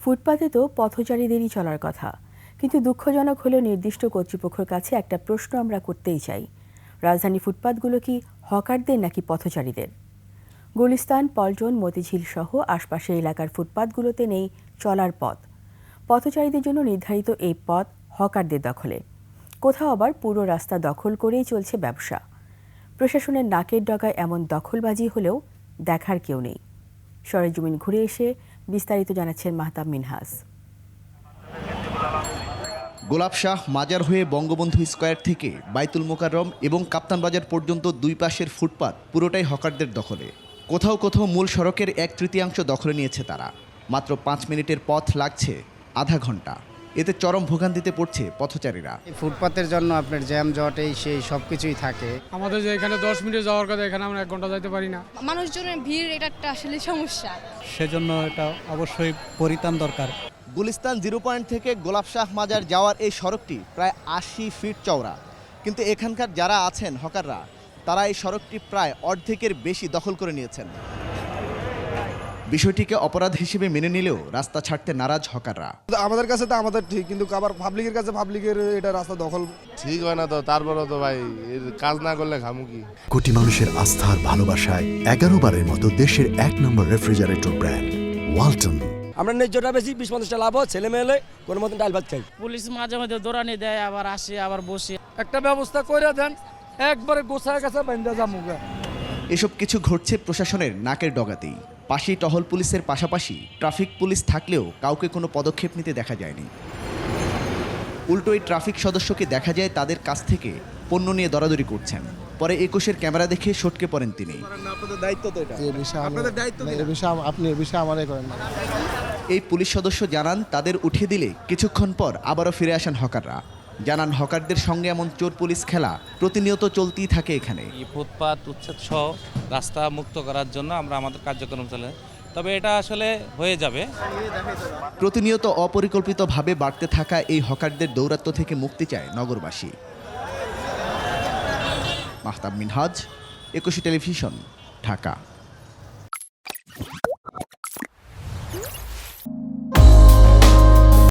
ফুটপাতে তো পথচারীদেরই চলার কথা। কিন্তু দুঃখজনক হলেও নির্দিষ্ট কর্তৃপক্ষের কাছে একটা প্রশ্ন আমরা করতেই চাই। রাজধানী ফুটপাতগুলো কি হকারদের নাকি পথচারীদের? গুলিস্তান, পল্টন, মতিঝিল সহ আশপাশের এলাকার ফুটপাতগুলোতে নেই চলার পথ। পথচারীদের জন্য নির্ধারিত এই পথ হকারদের দখলে। কোথাও আবার পুরো রাস্তা দখল করেই চলছে ব্যবসা। প্রশাসনের নাকের ডগায় এমন দখলবাজি হলেও দেখার কেউ নেই। সরেজমিন ঘুরে এসে বিস্তারিত জানাচ্ছেন মাহতাব মিনহাস। গোলাপ শাহ মাজার হয়ে বঙ্গবন্ধু স্কোয়ার থেকে বাইতুল মোকাররম এবং কাপ্তান বাজার পর্যন্ত দুই পাশের ফুটপাত পুরোটাই হকারদের দখলে। কোথাও কোথাও মূল সড়কের এক তৃতীয়াংশ দখলে নিয়েছে তারা। মাত্র পাঁচ মিনিটের পথ লাগছে আধা ঘণ্টা এতে চরম ভোগান্তিতে পড়ছে পথচারীরা। এই ফুটপাতের জন্য আপনার জ্যাম জট এই সেই সব কিছুই থাকে। আমাদের যে এখানে দশ মিনিটে যাওয়ার কথা এখানে আমরা এক ঘণ্টা যাইতে পারি না। মানুষজনের ভিড় এটা একটা আসলে সমস্যা। সেজন্য এটা অবশ্যই পরিত্রাণ দরকার। গুলিস্তান জিরো পয়েন্ট থেকে গোলাপ শাহ মাজার যাওয়ার এই সড়কটি প্রায় আশি ফিট চওড়া। কিন্তু এখানকার যারা আছেন হকাররা তারা এই সড়কটি প্রায় অর্ধেকের বেশি দখল করে নিয়েছেন। বিষয়টিকে অপরাধ হিসেবে মেনে নিলেও রাস্তা ছাড়তে নারাজ হকাররা। আমাদের কাছে তো আমাদের ঠিক কিন্তু আবার পাবলিকের কাছে পাবলিকের এটা রাস্তা দখল। ঠিক হয় না তো তারপরেও তো ভাই এর কাজ না করলে খামু কি? কোটি মানুষের আস্থার ভালোবাসায় এগারো বারের মতো দেশের এক নম্বর রেফ্রিজারেটর ব্র্যান্ড ওয়ালটন আমরা ন্যায্যটা বেশি বিশ পঞ্চাশটা লাভ হয় ছেলে মেয়ে কোনো মতন ডাল ভাত খাই। পুলিশ মাঝে মাঝে দৌড়ানি দেয় আবার আসে আবার বসে। একটা ব্যবস্থা করে দেন একবারে গোছায় গেছে বান্ধা জামুগা এসব কিছু ঘটছে প্রশাসনের নাকের ডগাতেই। পাশেই টহল পুলিশের পাশাপাশি ট্রাফিক পুলিশ থাকলেও কাউকে কোনো পদক্ষেপ নিতে দেখা যায়নি। উল্টো এই ট্রাফিক সদস্যকে দেখা যায় তাদের কাছ থেকে পণ্য নিয়ে দরাদরি করছেন। পরে একুশের ক্যামেরা দেখে সটকে পড়েন তিনি। দায়িত্ব তো এটা। এ বিষয়ে আপনাদের দায়িত্ব এ বিষয়ে আপনি এ বিষয়ে আমারই করেন না। এই পুলিশ সদস্য জানান তাদের উঠিয়ে দিলে কিছুক্ষণ পর আবারও ফিরে আসেন হকাররা। জানান হকারদের সঙ্গে এমন চোর পুলিশ খেলা প্রতিনিয়ত চলতেই থাকে এখানে। এই ফুটপাত উচ্ছেদ সহ রাস্তা মুক্ত করার জন্য আমরা আমাদের কার্যক্রম চলে। তবে এটা আসলে হয়ে যাবে। প্রতিনিয়ত অপরিকল্পিতভাবে বাড়তে থাকা এই হকারদের দৌরাত্ম্য থেকে মুক্তি চায় নগরবাসী। মাহতাব মিনহাজ একুশে টেলিভিশন ঢাকা।